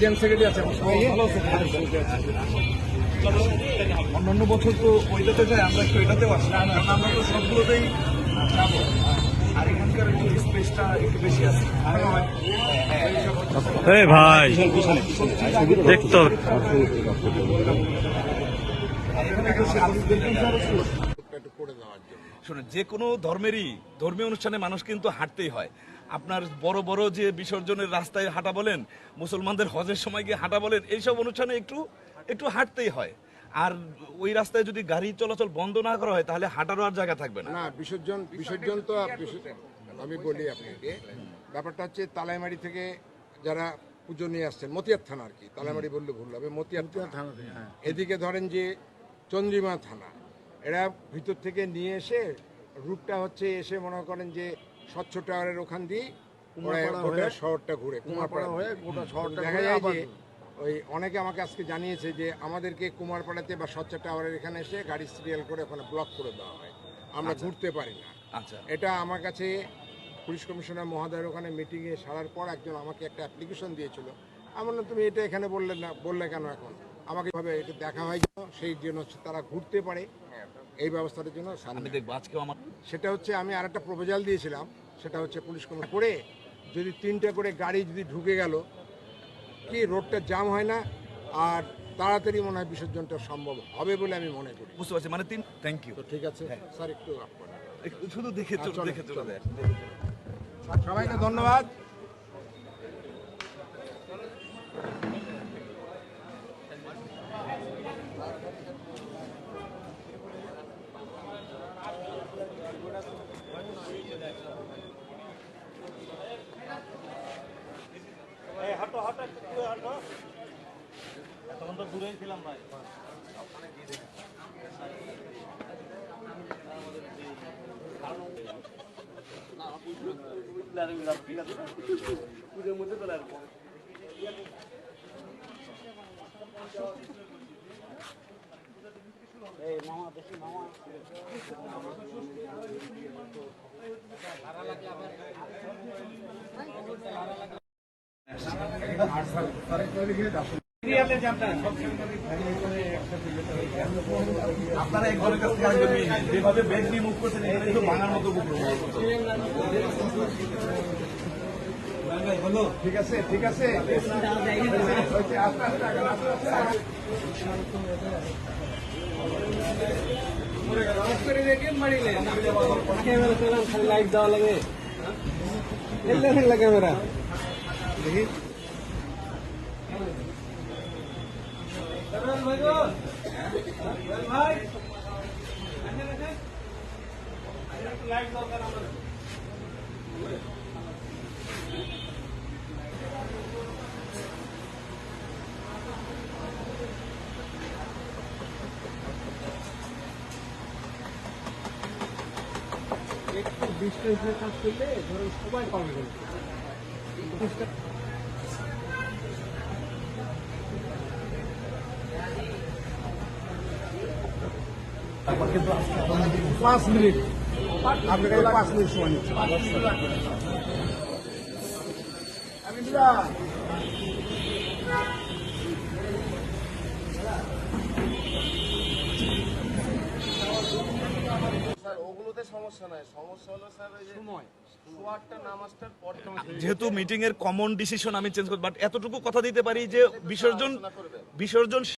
Gents secretary আছে অন্যান্য বছর তো ওইটাতে যায় আমরা একটু এটাতেও আসি। আমরা তো সবগুলোতেই যাব। আর এখানকার একটু স্পেসটা একটু বেশি আছে। ভাই দেখতো শোনেন যে কোনো ধর্মেরই ধর্মীয় অনুষ্ঠানে মানুষ কিন্তু হাঁটতেই হয়। আপনার বড় বড় যে বিসর্জনের রাস্তায় হাঁটা বলেন মুসলমানদের হজের সময় গিয়ে হাঁটা বলেন এইসব অনুষ্ঠানে একটু একটু হাঁটতেই হয়। আর ওই রাস্তায় যদি গাড়ি চলাচল বন্ধ না করা হয় তাহলে হাঁটারও আর জায়গা থাকবে না। না বিসর্জন বিসর্জন তো আমি বলি আপনাকে ব্যাপারটা হচ্ছে তালাইমারি থেকে যারা পুজো নিয়ে আসছেন মতিয়ার থানা আর কি তালাইমারি বললে ভুল হবে মতিয়ার থানা। এদিকে ধরেন যে চন্দ্রিমা থানা এরা ভিতর থেকে নিয়ে এসে রুটটা হচ্ছে এসে মনে করেন যে স্বচ্ছ টাওয়ারের ওখান দিয়ে গোটা শহরটা ঘুরে কুমারপাড়া। হয়ে গোটা শহরটা দেখা যায় যে ওই অনেকে আমাকে আজকে জানিয়েছে যে আমাদেরকে কুমারপাড়াতে বা স্বচ্ছ টাওয়ারের এখানে এসে গাড়ি সিরিয়াল করে ওখানে ব্লক করে দেওয়া হয়। আমরা ঘুরতে পারি না। আচ্ছা। এটা আমার কাছে পুলিশ কমিশনার মহোদয়ের ওখানে মিটিংয়ে সারার পর একজন আমাকে একটা অ্যাপ্লিকেশন দিয়েছিল। আমার না তুমি এটা এখানে বললে না বললে কেন এখন? আমাকে ভাবে এটা দেখা হয় যেন সেই জন্য তারা ঘুরতে পারে। এই ব্যবস্থাটার জন্য আমি দেখব। আজকেও আমার সেটা হচ্ছে আমি আর একটা প্রপোজাল দিয়েছিলাম সেটা হচ্ছে পুলিশ কমিশন করে যদি তিনটা করে গাড়ি যদি ঢুকে গেল কি রোডটা জাম হয় না? আর তাড়াতাড়ি মনে হয় বিসর্জনটা সম্ভব হবে বলে আমি মনে করি। বুঝতে পারছি মানে তিন থ্যাংক ইউ তো ঠিক আছে স্যার একটু শুধু দেখে দেখে চলে চলো, দেখে চলে দেয় সবাইকে ধন্যবাদ আপনারা এক ঘরের কাছ থেকে আরেকজন নিয়ে নিন। যেভাবে বেড নিয়ে মুভ করছেন এখানে একটু ভাঙার মতো মুখ হলো ঠিক আছে ঠিক আছে। হয়েছে, আস্তে আস্তে আগান, আস্তে লাইট লাগে ক্যামেরা একটু ডিস্টেন্সের কাজ করলে ধরুন সবাই পাবে। কিন্তু পাঁচ মিনিট। আপনার কাছে পাঁচ মিনিট সময় নিচ্ছে। ওগুলোতে সমস্যা নাই। সমস্যা হলো স্যার ওই যে সময়। সোয়ারটা নামাজটার পর যেহেতু মিটিং এর কমন ডিসিশন আমি চেঞ্জ করব বাট এতটুকু কথা দিতে পারি যে বিসর্জন বিসর্জন